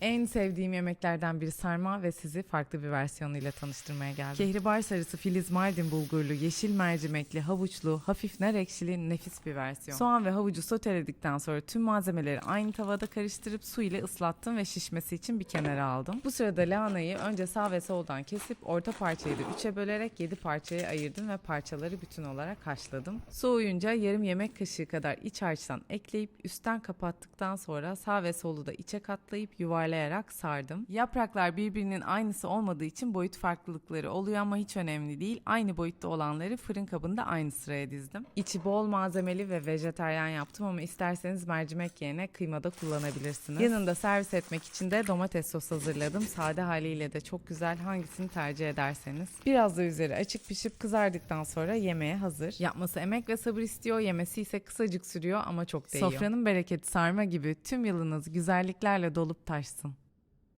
En sevdiğim yemeklerden biri sarma ve sizi farklı bir versiyonuyla tanıştırmaya geldim. Kehribar sarısı, filiz mardin bulgurlu, yeşil mercimekli, havuçlu, hafif nar ekşili nefis bir versiyon. Soğan ve havucu soteledikten sonra tüm malzemeleri aynı tavada karıştırıp su ile ıslattım ve şişmesi için bir kenara aldım. Bu sırada lahanayı önce sağ ve soldan kesip orta parçayı da üçe bölerek 7 parçaya ayırdım ve parçaları bütün olarak haşladım. Soğuyunca yarım yemek kaşığı kadar iç harçtan ekleyip üstten kapattıktan sonra sağ ve solu da içe katlayıp yuvarlayarak sardım. Yapraklar birbirinin aynısı olmadığı için boyut farklılıkları oluyor ama hiç önemli değil. Aynı boyutta olanları fırın kabında aynı sıraya dizdim. İçi bol malzemeli ve vejetaryen yaptım ama isterseniz mercimek yerine kıyma da kullanabilirsiniz. Yanında servis etmek için de domates sos hazırladım. Sade haliyle de çok güzel hangisini tercih ederseniz. Biraz da üzeri açık pişip kızardıktan sonra yemeğe hazır. Yapması emek ve sabır istiyor, yemesi ise kısacık sürüyor ama çok değiyor. Sofranın bereketi sarma gibi tüm yılınız güzelliklerle dolup taşsın.